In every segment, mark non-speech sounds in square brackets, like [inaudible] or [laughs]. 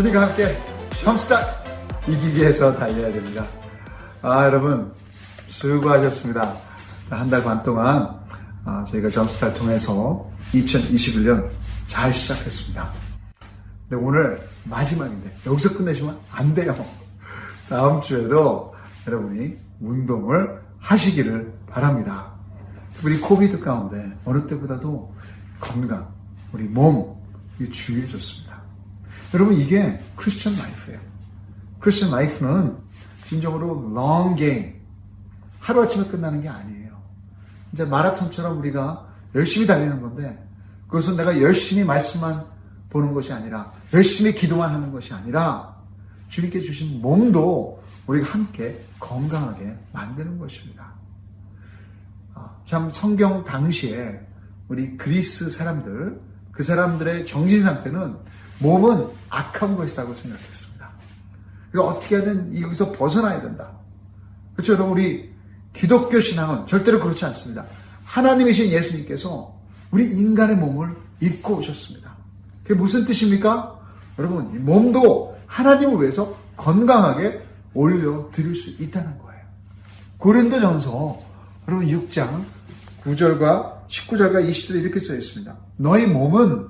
주님과 함께 점수다 이기기 위해서 달려야 됩니다. 아 여러분 수고하셨습니다. 한 달 반 동안 아, 저희가 점수다를 통해서 2021년 잘 시작했습니다. 근데 오늘 마지막인데 여기서 끝내시면 안 돼요. 다음 주에도 여러분이 운동을 하시기를 바랍니다. 우리 코비드 가운데 어느 때보다도 건강, 우리 몸, 이 중요해졌습니다. 여러분 이게 크리스천 라이프예요. 크리스천 라이프는 진정으로 롱 게임, 하루아침에 끝나는 게 아니에요. 이제 마라톤처럼 우리가 열심히 달리는 건데 그것은 내가 열심히 말씀만 보는 것이 아니라 열심히 기도만 하는 것이 아니라 주님께 주신 몸도 우리가 함께 건강하게 만드는 것입니다. 아, 참 성경 당시에 우리 그리스 사람들 그 사람들의 정신 상태는 몸은 악한 것이라고 생각했습니다. 그래서 어떻게든 여기서 벗어나야 된다. 그렇죠? 여러분 우리 기독교 신앙은 절대로 그렇지 않습니다. 하나님이신 예수님께서 우리 인간의 몸을 입고 오셨습니다. 그게 무슨 뜻입니까? 여러분 이 몸도 하나님을 위해서 건강하게 올려 드릴 수 있다는 거예요. 고린도 전서 여러분 6장 9절과 19절과 20절에 이렇게 써 있습니다. 너희 몸은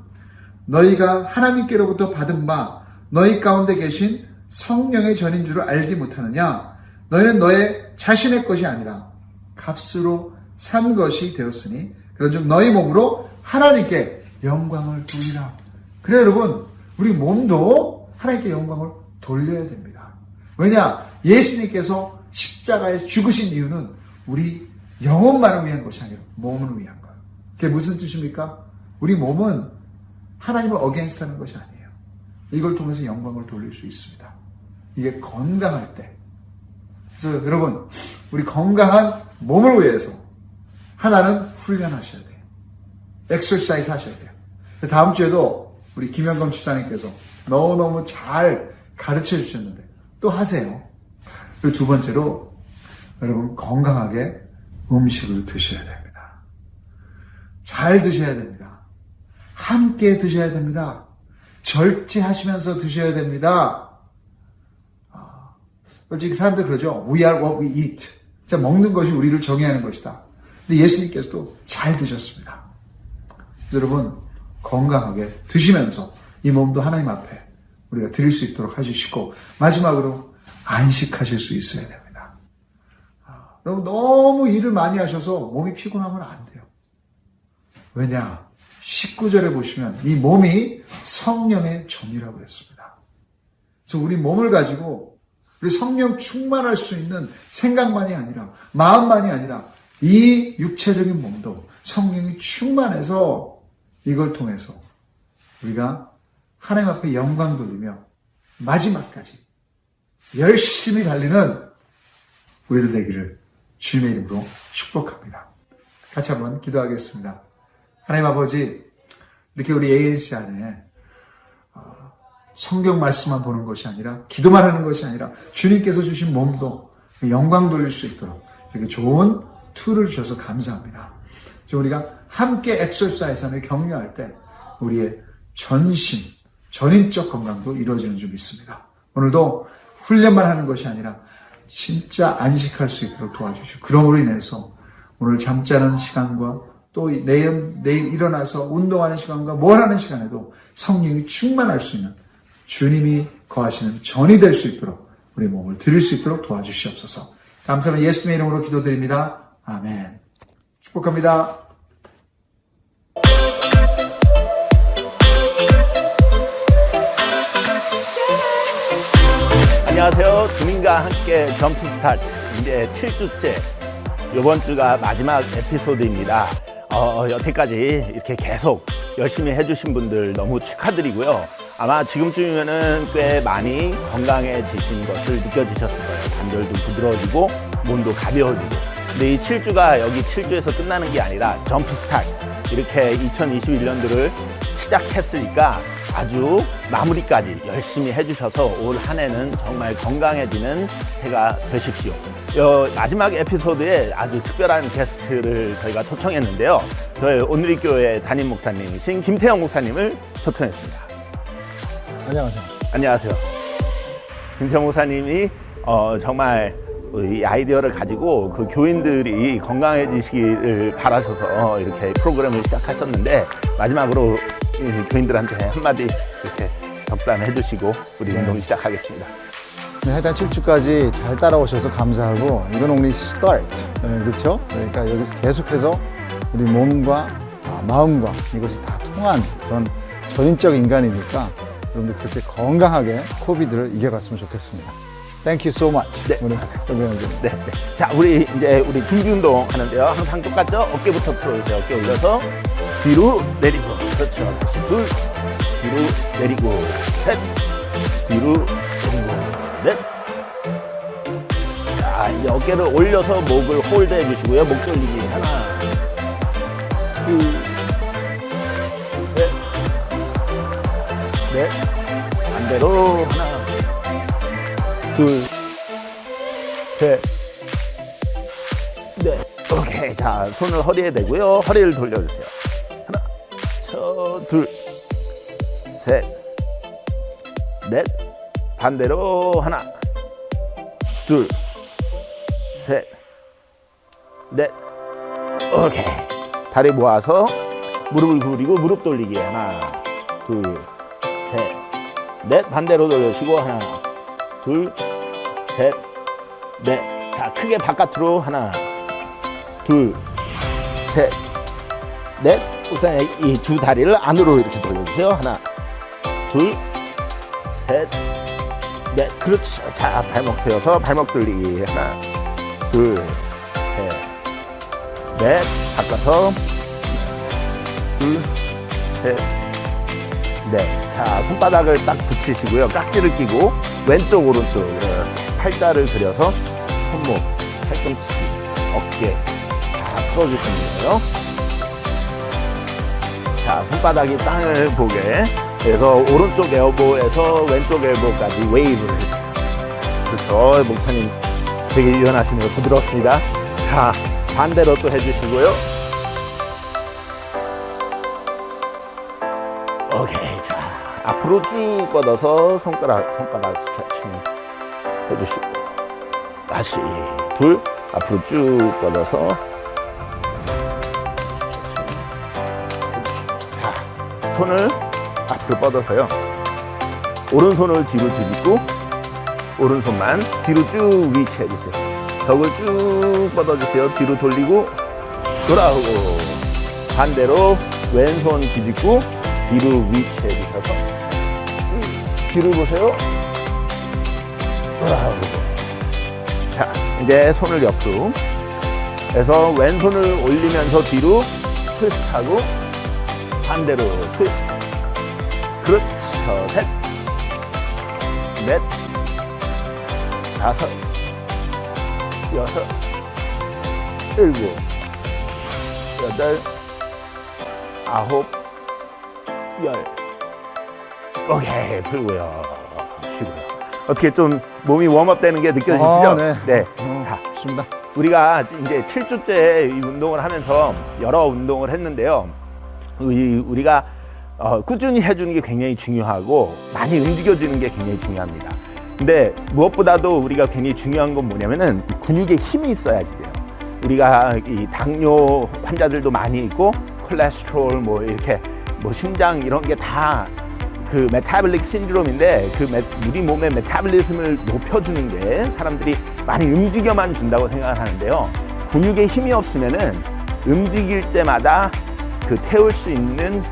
너희가 하나님께로부터 받은 바 너희 가운데 계신 성령의 전인 줄을 알지 못하느냐? 너희는 너의 자신의 것이 아니라 값으로 산 것이 되었으니 그런즉 너희 몸으로 하나님께 영광을 돌리라. 그래 여러분 우리 몸도 하나님께 영광을 돌려야 됩니다. 왜냐 예수님께서 십자가에 죽으신 이유는 우리 영혼만을 위한 것이 아니라 몸을 위한 거예요. 그게 무슨 뜻입니까? 우리 몸은 하나님을 어게인스트하는 것이 아니에요. 이걸 통해서 영광을 돌릴 수 있습니다. 이게 건강할 때. 그래서 여러분 우리 건강한 몸을 위해서 하나는 훈련하셔야 돼요. 엑서사이즈 하셔야 돼요. 다음 주에도 우리 김현검 집사님께서 너무너무 잘 가르쳐 주셨는데 또 하세요. 그리고 두 번째로 여러분 건강하게 음식을 드셔야 됩니다. 잘 드셔야 됩니다. 함께 드셔야 됩니다. 절제하시면서 드셔야 됩니다. 아, 솔직히 사람들 그러죠. We are what we eat. 자, 먹는 것이 우리를 정의하는 것이다. 근데 예수님께서도 잘 드셨습니다. 여러분 건강하게 드시면서 이 몸도 하나님 앞에 우리가 드릴 수 있도록 해주시고 마지막으로 안식하실 수 있어야 됩니다. 아, 여러분 너무 일을 많이 하셔서 몸이 피곤하면 안 돼요. 왜냐? 19절에 보시면 이 몸이 성령의 점이라고 했습니다. 그래서 우리 몸을 가지고 우리 성령 충만할 수 있는 생각만이 아니라 마음만이 아니라 이 육체적인 몸도 성령이 충만해서 이걸 통해서 우리가 하나님 앞에 영광 돌리며 마지막까지 열심히 달리는 우리들 되기를 주님의 이름으로 축복합니다. 같이 한번 기도하겠습니다. 하나님 아버지, 이렇게 우리 ANC 안에 어, 성경 말씀만 보는 것이 아니라 기도만 하는 것이 아니라 주님께서 주신 몸도 영광 돌릴 수 있도록 이렇게 좋은 툴을 주셔서 감사합니다. 우리가 함께 엑설사이즈하며 격려할 때 우리의 전신, 전인적 건강도 이루어지는 줄 믿습니다. 오늘도 훈련만 하는 것이 아니라 진짜 안식할 수 있도록 도와주시고 그럼으로 인해서 오늘 잠자는 시간과 또 내일, 내일 일어나서 운동하는 시간과 뭘 하는 시간에도 성령이 충만할 수 있는 주님이 거하시는 전이 될 수 있도록 우리 몸을 드릴 수 있도록 도와주시옵소서. 감사합니다. 예수님의 이름으로 기도드립니다. 아멘. 축복합니다. 안녕하세요. 주민과 함께 점프 스타트 이제 7주째 이번 주가 마지막 에피소드입니다. 어, 여태까지 이렇게 계속 열심히 해주신 분들 너무 축하드리고요. 아마 지금쯤이면은 꽤 많이 건강해지신 것을 느껴지셨을 거예요. 관절도 부드러워지고 몸도 가벼워지고. 근데 이 7주가 여기 7주에서 끝나는 게 아니라 점프 스타트 이렇게 2021년도를 시작했으니까 아주 마무리까지 열심히 해주셔서 올 한 해는 정말 건강해지는 해가 되십시오. 어, 마지막 에피소드에 아주 특별한 게스트를 저희가 초청했는데요. 저희 오늘리 교회 담임 목사님이신 김태형 목사님을 초청했습니다. 안녕하세요. 안녕하세요. 김평 목사님이 어, 정말 이 아이디어를 가지고 그 교인들이 건강해지시기를 바라셔서 이렇게 프로그램을 시작하셨는데 마지막으로 이 교인들한테 한마디 이렇게 덕담해 주시고 우리 운동 시작하겠습니다. 네, 하여튼 7주까지 잘 따라오셔서 감사하고 이건 only start 네, 그렇죠? 그러니까 여기서 계속해서 우리 몸과 아, 마음과 이것이 다 통한 그런 전인적 인간이니까 여러분들 그렇게 건강하게 코비드를 이겨갔으면 좋겠습니다. Thank you so much. 네. 우리. 네, 네. 자, 우리 이제 우리 준비 운동 하는데요. 항상 똑같죠? 어깨부터 풀어주세요. 어깨 올려서 뒤로 내리고, 그렇죠. 둘, 뒤로 내리고, 셋, 뒤로 내리고, 넷. 자, 이제 어깨를 올려서 목을 홀드 해 주시고요. 목 돌리기 하나, 둘, 셋, 넷. 반대로 하나, 둘. 셋, 네. 오케이. 자, 손을 허리에 대고요. 허리를 돌려주세요. 둘, 셋, 넷. 반대로 하나, 둘, 셋, 넷. 오케이. 다리 모아서 무릎을 구부리고 무릎 돌리기. 하나, 둘, 셋, 넷. 반대로 돌려주시고 하나, 둘, 셋, 넷. 자, 크게 바깥으로 하나, 둘, 셋, 넷. 우선 이 두 다리를 안으로 이렇게 돌려주세요. 하나, 둘, 셋, 넷. 그렇죠. 자, 발목 세워서 발목 돌리기. 하나, 둘, 셋, 넷. 바꿔서 둘, 셋, 넷. 자, 손바닥을 딱 붙이시고요. 깍지를 끼고 왼쪽 오른쪽 어, 팔자를 그려서 손목, 팔꿈치, 어깨 다 풀어주시면 돼요. 자, 손바닥이 땅을 보게. 그래서 오른쪽 엘보에서 왼쪽 엘보까지 웨이브를. 그렇죠. 목사님 되게 유연하시네요. 부드럽습니다. 자, 반대로 또 해주시고요. 오케이. 자, 앞으로 쭉 뻗어서 손가락, 손바닥 스트레칭 해주시고. 다시 둘, 앞으로 쭉 뻗어서 손을 앞으로 뻗어서요. 오른손을 뒤로 뒤집고, 오른손만 뒤로 쭉 위치해 주세요. 벽을 쭉 뻗어주세요. 뒤로 돌리고, 돌아오고, 반대로 왼손 뒤집고, 뒤로 위치해 주셔서 뒤로 보세요. 돌아오고. 자, 이제 손을 옆으로 해서 왼손을 올리면서 뒤로 트위스트하고 반대로 트위스트. 그렇죠. 셋, 넷, 다섯, 여섯, 일곱, 여덟, 아홉, 열. 오케이, 풀고요. 쉬고요. 어떻게 좀 몸이 웜업 되는 게 느껴지시죠? 아, 네. 네. 어, 자, 좋습니다. 우리가 이제 7주째 이 운동을 하면서 여러 운동을 했는데요. 이- 우리가 어, 꾸준히 해주는 게 굉장히 중요하고 많이 움직여주는 게 굉장히 중요합니다. 근데 무엇보다도 우리가 굉장히 중요한 건 뭐냐면은 근육에 힘이 있어야지 돼요. 우리가 이 당뇨 환자들도 많이 있고 콜레스테롤 뭐 이렇게 뭐 심장 이런 게 다 그 메타블릭 신드롬인데 그 메- 우리 몸의 메타블리즘을 높여주는 게 사람들이 많이 움직여만 준다고 생각을 하는데요. 근육에 힘이 없으면은 움직일 때마다 그 태울 수 있는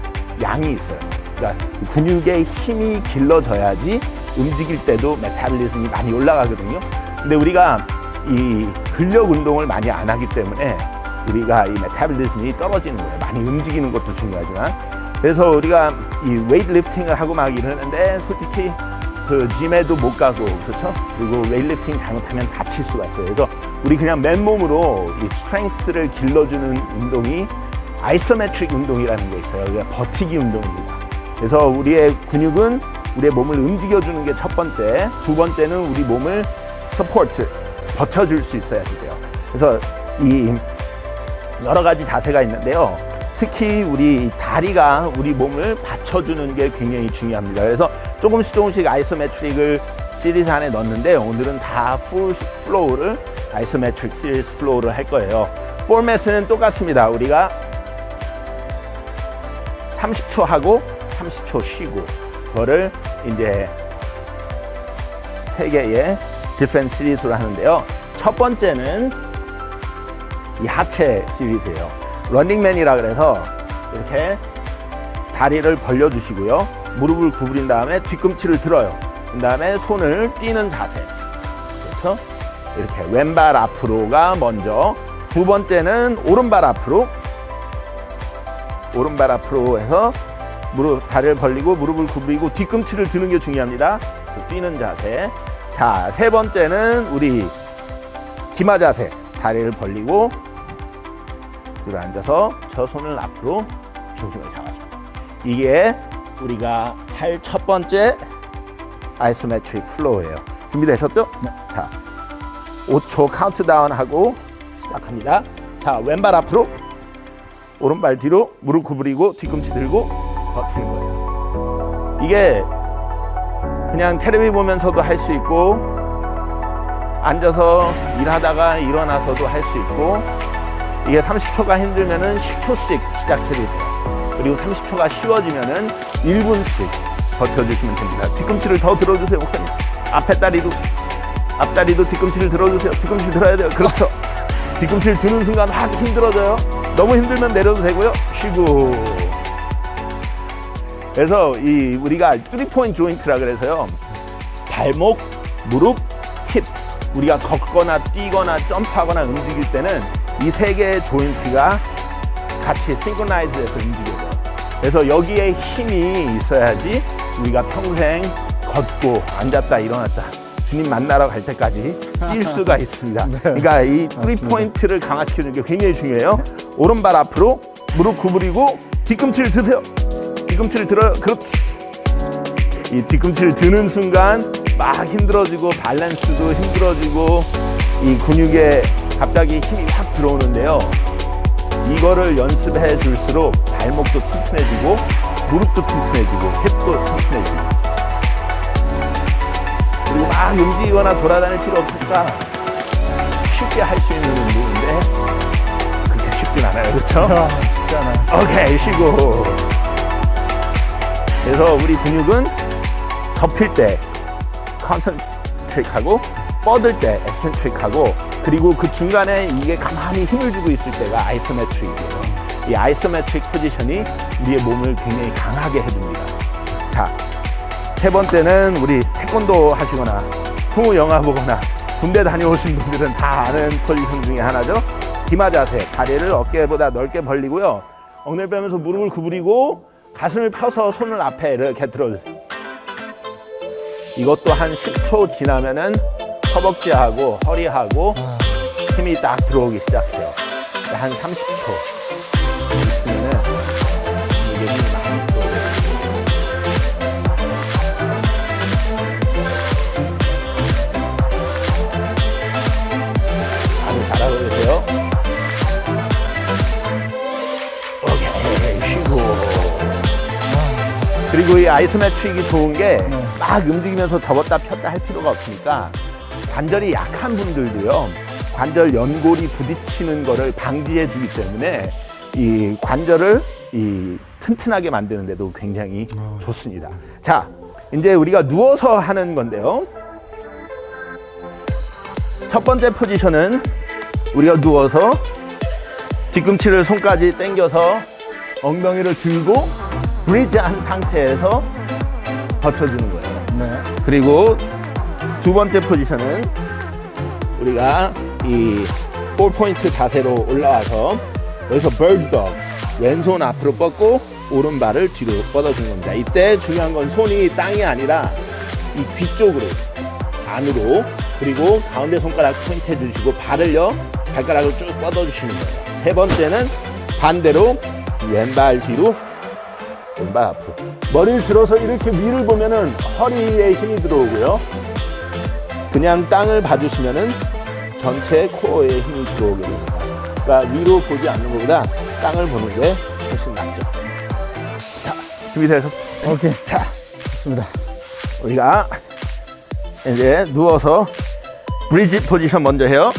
양이 있어요. 그러니까 근육에 힘이 길러져야지 움직일 때도 메타블리즘이 많이 올라가거든요. 근데 우리가 이 근력 운동을 많이 안 하기 때문에 우리가 이 메타블리즘이 떨어지는 거예요. 많이 움직이는 것도 중요하지만. 그래서 우리가 이 웨이트리프팅을 하고 막 이러는데 솔직히 그 짐에도 못 가고 그렇죠? 그리고 웨이트리프팅 잘못하면 다칠 수가 있어요. 그래서 우리 그냥 맨몸으로 이 스트렝스를 길러주는 운동이 아이소메트릭 운동이라는 게 있어요. 그게 버티기 운동입니다. 그래서 우리의 근육은 우리의 몸을 움직여주는 게 첫 번째, 두 번째는 우리 몸을 서포트, 버텨줄 수 있어야지 돼요. 그래서 이 여러 가지 자세가 있는데요. 특히 우리 다리가 우리 몸을 받쳐주는 게 굉장히 중요합니다. 그래서 조금씩 조금씩 아이소메트릭을 시리즈 안에 넣었는데 오늘은 다 풀 플로우를 아이소메트릭 시리즈 플로우를 할 거예요. 포맷은 똑같습니다. 우리가 30초 하고 30초 쉬고 그거를 이제 세 개의 디프렌트 시리즈로 하는데요. 첫 번째는 이 하체 시리즈예요. 런닝맨이라 그래서 이렇게 다리를 벌려 주시고요. 무릎을 구부린 다음에 뒤꿈치를 들어요. 그 다음에 손을 뛰는 자세. 그렇죠? 이렇게 왼발 앞으로가 먼저. 두 번째는 오른발 앞으로. 오른발 앞으로 해서 무릎 다리를 벌리고 무릎을 구부리고 뒤꿈치를 드는 게 중요합니다. 그 뛰는 자세. 자, 세 번째는 우리 기마 자세. 다리를 벌리고 뒤로 앉아서 저 손을 앞으로 중심을 잡아줘. 이게 우리가 할 첫 번째 아이소메트릭 플로우예요. 준비되셨죠? 자, 5초 카운트다운 하고 시작합니다. 자, 왼발 앞으로, 오른발 뒤로, 무릎 구부리고 뒤꿈치 들고 버티는 거예요. 이게 그냥 테레비 보면서도 할 수 있고 앉아서 일하다가 일어나서도 할 수 있고 이게 30초가 힘들면은 10초씩 시작해도 돼요. 그리고 30초가 쉬워지면은 1분씩 버텨주시면 됩니다. 뒤꿈치를 더 들어주세요, 목사님. 앞에 다리도, 앞다리도 뒤꿈치를 들어주세요. 뒤꿈치 들어야 돼요. 그렇죠. [laughs] 뒤꿈치를 드는 순간 확 힘들어져요. 너무 힘들면 내려도 되고요. 쉬고. 그래서 이 우리가 3포인트 조인트라 그래서요. 발목, 무릎, 힙. 우리가 걷거나 뛰거나 점프하거나 움직일 때는 이 세 개의 조인트가 같이 싱크나이즈 돼서 움직여요. 그래서 여기에 힘이 있어야지 우리가 평생 걷고 앉았다 일어났다 주님 만나러 갈 때까지 뛸 [laughs] 수가 있습니다. 그러니까 이 쓰리 포인트를 강화시켜주는 게 굉장히 중요해요. 오른발 앞으로 무릎 구부리고 뒤꿈치를 드세요. 뒤꿈치를 들어요. 그렇지. 이 뒤꿈치를 드는 순간 막 힘들어지고 밸런스도 힘들어지고 이 근육에 갑자기 힘이 확 들어오는데요. 이거를 연습해 줄수록 발목도 튼튼해지고 무릎도 튼튼해지고 힙도 튼튼해지고 그리고 막 움직이거나 돌아다닐 필요 없으니까 쉽게 할 수 있는 운동인데 그렇게 쉽진 않아요 그렇죠? 아, 쉽지 않아요. 오케이 쉬고 그래서 우리 근육은 접힐 때 컨센트릭하고 뻗을 때 에센트릭하고 그리고 그 중간에 이게 가만히 힘을 주고 있을 때가 아이소메트릭이에요 이 아이소메트릭 포지션이 우리의 몸을 굉장히 강하게 해줍니다 자 세 번째는 우리 태권도 하시거나 풍우 영화 보거나 군대 다녀오신 분들은 다 아는 포지션 중에 하나죠. 기마 자세. 다리를 어깨보다 넓게 벌리고요. 엉덩이 빼면서 무릎을 구부리고 가슴을 펴서 손을 앞에 이렇게 들어주세요. 이것도 한 10초 지나면은 허벅지하고 허리하고 힘이 딱 들어오기 시작해요. 한 30초 이 아이소메트릭이 좋은 게 막 움직이면서 접었다 폈다 할 필요가 없으니까 관절이 약한 분들도요, 관절 연골이 부딪히는 거를 방지해 주기 때문에 이 관절을 이 튼튼하게 만드는데도 굉장히 좋습니다. 자, 이제 우리가 누워서 하는 건데요. 첫 번째 포지션은 우리가 누워서 뒤꿈치를 손까지 당겨서 엉덩이를 들고 브리지한 상태에서 버텨주는 거예요. 네. 그리고 두 번째 포지션은 우리가 이 4포인트 자세로 올라와서 여기서 bird 왼손 앞으로 뻗고 오른발을 뒤로 뻗어주는 겁니다. 이때 중요한 건 손이 땅이 아니라 이 뒤쪽으로 안으로 그리고 가운데 손가락 포인트 해주시고 발을요 발가락을 쭉 뻗어주시는 거예요. 세 번째는 반대로 왼발 뒤로 왼발 앞으로 머리를 들어서 이렇게 위를 보면은 허리에 힘이 들어오고요. 그냥 땅을 봐주시면은 전체 코어에 힘이 들어오게 됩니다. 그러니까 위로 보지 않는 것보다 땅을 보는 게 훨씬 낫죠. 자, 준비되셨습니까? 오케이. 자, 좋습니다. 우리가 이제 누워서 브리지 포지션 먼저 해요.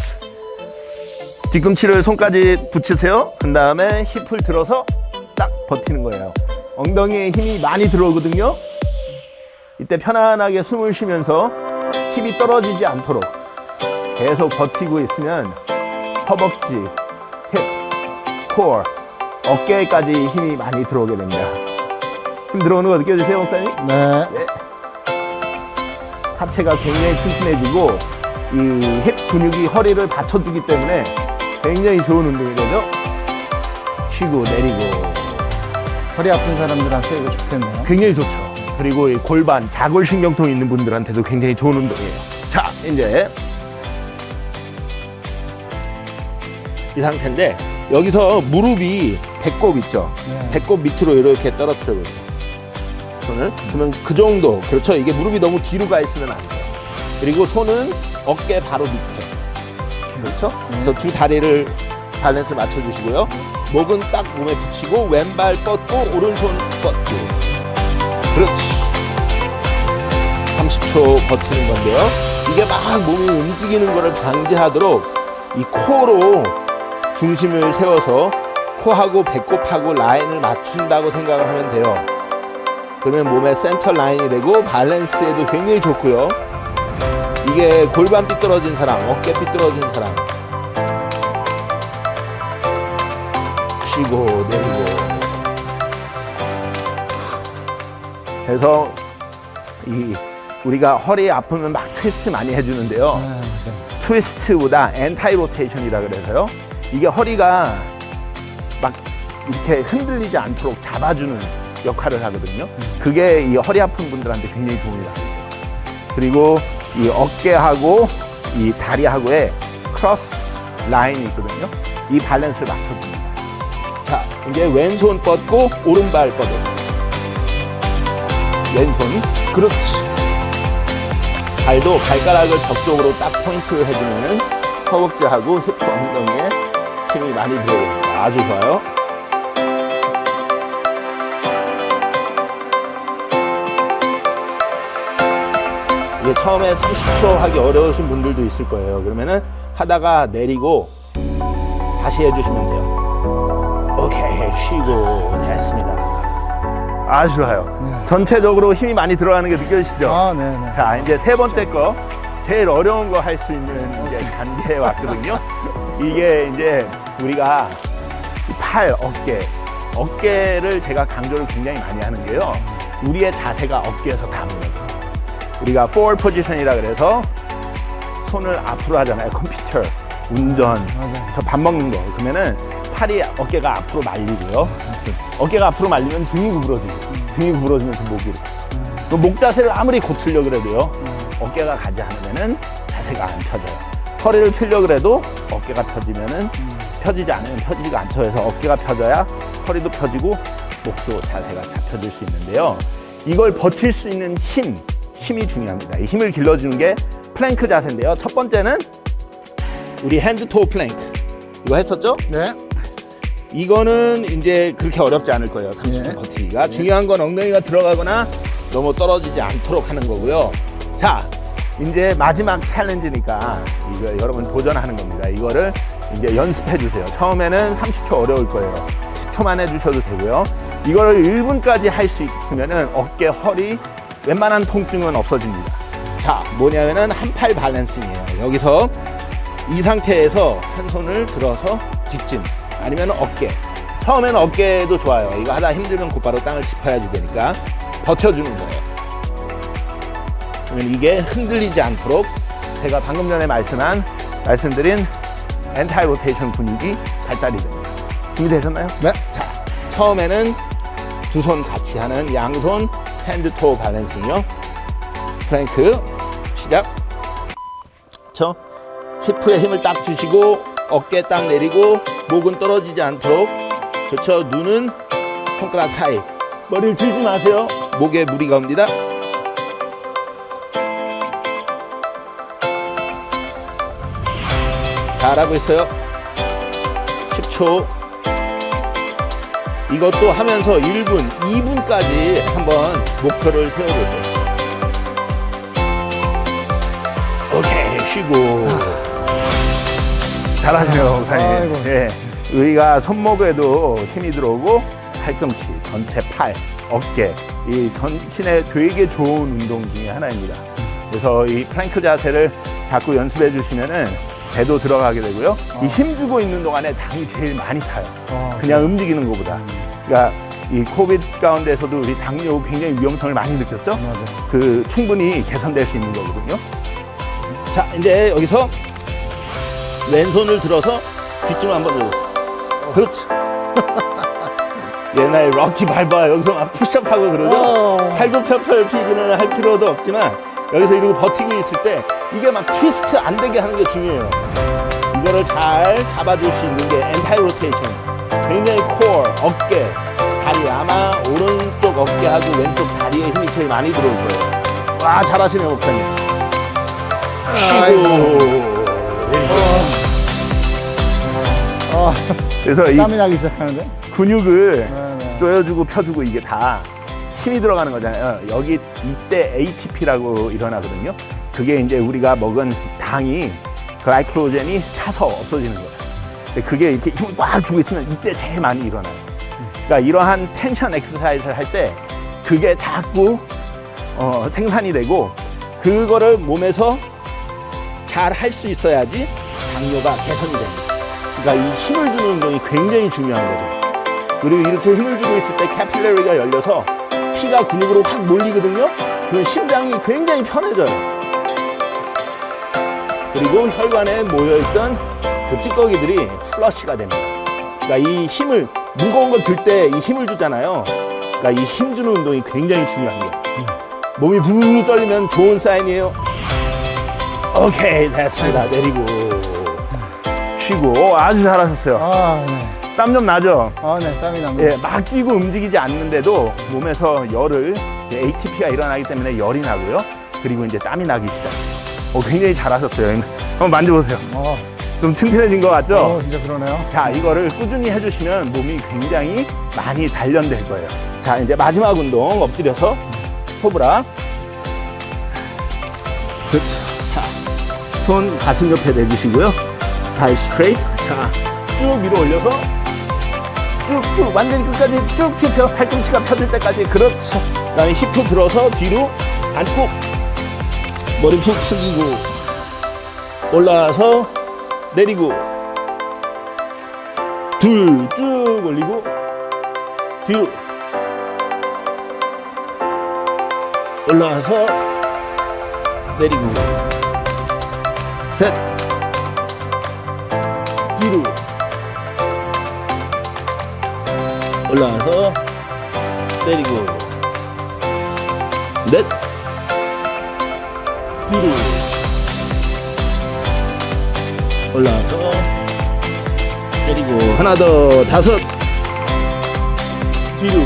뒤꿈치를 손까지 붙이세요. 그 다음에 힙을 들어서 딱 버티는 거예요. 엉덩이에 힘이 많이 들어오거든요. 이때 편안하게 숨을 쉬면서 힙이 떨어지지 않도록 계속 버티고 있으면 허벅지, 힙, 코어, 어깨까지 힘이 많이 들어오게 됩니다. 힘 들어오는 거 느껴지세요, 목사님? 네. 하체가 굉장히 튼튼해지고 이 힙 근육이 허리를 받쳐주기 때문에 굉장히 좋은 운동이 되죠. 쉬고 내리고 허리 아픈 사람들한테 이거 좋겠네요. 굉장히 좋죠. 그리고 이 골반, 자골신경통 있는 분들한테도 굉장히 좋은 운동이에요. 자, 이제 이 상태인데 여기서 무릎이 배꼽 있죠. 네. 배꼽 밑으로 이렇게 떨어뜨려요. 손을 그러면 그 정도 그렇죠. 이게 무릎이 너무 뒤로 가 있으면 안 돼요. 그리고 손은 어깨 바로 밑에 그렇죠. 그래서 두 다리를 밸런스를 맞춰주시고요. 목은 딱 몸에 붙이고 왼발 뻗고 오른손 뻗고 그렇지. 30초 버티는 건데요. 이게 막 몸이 움직이는 것을 방지하도록 이 코로 중심을 세워서 코하고 배꼽하고 라인을 맞춘다고 생각을 하면 돼요. 그러면 몸의 센터 라인이 되고 밸런스에도 굉장히 좋고요. 이게 골반 삐뚤어진 사람, 어깨 삐뚤어진 사람. 쉬고 내리고. 그래서 이 우리가 허리 아프면 막 트위스트 많이 해주는데요. 네. 트위스트보다 엔타이 로테이션이라 그래서요. 이게 허리가 막 이렇게 흔들리지 않도록 잡아주는 역할을 하거든요. 그게 이 허리 아픈 분들한테 굉장히 도움이 됩니다. 그리고 이 어깨하고 이 다리하고의 크로스 라인이 있거든요. 이 밸런스를 맞춰줍니다. 자, 이제 왼손 뻗고 오른발 뻗어. 왼손. 그렇지. 발도 발가락을 벽 쪽으로 딱 포인트를 해주면 허벅지하고 힙 엉덩이에 힘이 많이 들어옵니다. 아주 좋아요. 이게 처음에 30초 하기 어려우신 분들도 있을 거예요. 그러면은 하다가 내리고 다시 해주시면 돼요. 오케이, 쉬고 됐습니다. 아주 좋아요. 전체적으로 힘이 많이 들어가는 게 느껴지시죠? 아, 네, 네. 자, 이제 세 번째 거. 제일 어려운 거 할 수 있는 이제 단계에 왔거든요. 이게 이제 우리가 이 팔, 어깨. 어깨를 제가 강조를 굉장히 많이 하는 게요. 우리의 자세가 어깨에서 담는 거예요. 우리가 forward position이라 그래서 손을 앞으로 하잖아요. 컴퓨터, 운전. 저 밥 먹는 거. 그러면은 팔이 어깨가 앞으로 말리고요. 어깨가 앞으로 말리면 등이 구부러지고, 등이 구부러지면서 목이 이렇게. 그목 자세를 아무리 고치려고 그래도요. 어깨가 가지 않으면은 자세가 안 펴져요. 허리를 펴려고 그래도 어깨가 펴지면은 펴지지 않으면 펴지지가 않죠. 그래서 어깨가 펴져야 허리도 펴지고 목도 자세가 잡혀질 수 있는데요. 이걸 버틸 수 있는 힘, 힘이 중요합니다. 이 힘을 길러주는 게 플랭크 자세인데요. 첫 번째는 우리 핸드 토 플랭크. 이거 했었죠? 네. 이거는 이제 그렇게 어렵지 않을 거예요. 30초 예. 버티기가. 중요한 건 엉덩이가 들어가거나 너무 떨어지지 않도록 하는 거고요. 자, 이제 마지막 챌린지니까 이거 여러분 도전하는 겁니다. 이거를 이제 연습해 주세요. 처음에는 30초 어려울 거예요. 10초만 해 주셔도 되고요. 이거를 1분까지 할 수 있으면은 어깨, 허리, 웬만한 통증은 없어집니다. 자, 뭐냐면은 한 팔 밸런싱이에요. 여기서 이 상태에서 한 손을 들어서 뒷짐 아니면 어깨 처음에는 어깨도 좋아요 이거 하다 힘들면 곧바로 땅을 짚어야지 되니까 버텨주는 거예요 그러면 이게 흔들리지 않도록 제가 방금 전에 말씀한 말씀드린 엔타이 로테이션 근육이 발달이 됩니다 준비되셨나요? 네. 자 처음에는 두 손 같이 하는 양손 핸드 토 밸런싱이요 플랭크 시작 그렇죠? 히프에 힘을 딱 주시고 어깨 딱 내리고 목은 떨어지지 않도록 그렇죠 눈은 손가락 사이. 머리를 들지 마세요. 목에 무리가 옵니다. 잘하고 있어요. 10초. 이것도 하면서 1분 2분까지 한번 목표를 세워보세요. 오케이 쉬고. 잘하시네요, 목사님. 아이고. 예. 우리가 손목에도 힘이 들어오고 팔꿈치, 전체 팔, 어깨, 이 전신에 되게 좋은 운동 중에 하나입니다. 그래서 이 플랭크 자세를 자꾸 연습해 주시면은 배도 들어가게 되고요. 이 힘 주고 있는 동안에 당이 제일 많이 타요. 어, 그냥 움직이는 것보다. 그러니까 이 코비드 가운데서도 우리 당뇨 굉장히 위험성을 많이 느꼈죠? 맞아. 그 충분히 개선될 수 있는 거거든요. 자, 이제 여기서 왼손을 들어서 뒷줄 한번 넣어. 그렇지. [laughs] 옛날 럭키 발바 여기서 막 푸시업하고 그러죠. 어. 팔굽혀펴 피기는 할 필요도 없지만 여기서 이러고 버티고 있을 때 이게 막 트위스트 안 되게 하는 게 중요해요. 이거를 잘 잡아줄 수 있는 게 엔타이 로테이션. 굉장히 코어, 어깨, 다리 아마 오른쪽 어깨하고 왼쪽 다리에 힘이 제일 많이 들어올 거예요. 와 잘하시네요 목사님. 쉬고. 그래서 이 땀이 나기 시작하는데? 근육을 네, 네. 조여주고 펴주고 이게 다 힘이 들어가는 거잖아요. 여기 이때 ATP라고 일어나거든요. 그게 이제 우리가 먹은 당이 글라이클로젠이 타서 없어지는 거예요. 근데 그게 이렇게 힘을 꽉 주고 있으면 이때 제일 많이 일어나요. 그러니까 이러한 텐션 엑서사이즈를 할 때 그게 자꾸 어, 생산이 되고 그거를 몸에서 잘 할 수 있어야지 당뇨가 개선이 됩니다. 그러니까 이 힘을 주는 운동이 굉장히 중요한 거죠. 그리고 이렇게 힘을 주고 있을 때 캐필러리가 열려서 피가 근육으로 확 몰리거든요. 그럼 심장이 굉장히 편해져요. 그리고 혈관에 모여있던 그 찌꺼기들이 플러시가 됩니다. 그러니까 이 힘을 무거운 걸 들 때 이 힘을 주잖아요. 그러니까 이 힘 주는 운동이 굉장히 거예요. 몸이 부르르 떨리면 좋은 사인이에요. 오케이 됐습니다. 내리고 쉬고 아주 잘하셨어요. 아, 네. 땀 좀 나죠? 아, 네. 땀이 납니다. 예, 막 뛰고 움직이지 않는데도 몸에서 열을 ATP가 일어나기 때문에 열이 나고요. 그리고 이제 땀이 나기 시작. 어, 굉장히 잘하셨어요. 한번 만져보세요. 어, 좀 튼튼해진 것 같죠? 어, 진짜 그러네요. 자, 이거를 꾸준히 해주시면 몸이 굉장히 많이 단련될 거예요. 자, 이제 마지막 운동 엎드려서 코브라. 그렇죠. 자, 손 가슴 옆에 내주시고요. 발 스트레이트. 자, 쭉 위로 올려서 쭉쭉 완전히 끝까지 쭉 펴세요. 팔꿈치가 펴질 때까지. 그렇죠. 그 다음에 힙도 들어서 뒤로 안고 머리 푹 숙이고 올라와서 내리고 둘 쭉 올리고 뒤로 올라와서 내리고 뒤로. 올라와서 내리고. 넷. 뒤로. 올라와서 내리고. 하나 더 다섯. 뒤로.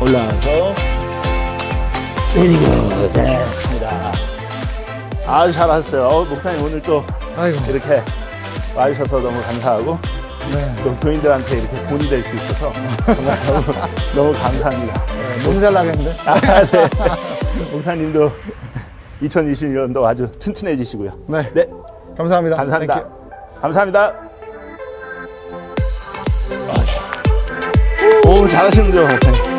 올라와서 내리고. 됐습니다. 아주 잘하셨어요. 어, 목사님 오늘 또 아이고. 이렇게 와주셔서 너무 감사하고 네. 또 교인들한테 이렇게 본이 될 수 있어서 정말 너무, 너무 감사합니다 네, 너무 잘 나겠는데? [laughs] 아, 네. 목사님도 2020년도 아주 튼튼해지시고요 네. 네 감사합니다. 감사합니다. 감사합니다. 오, 잘하시는데요, 목사님.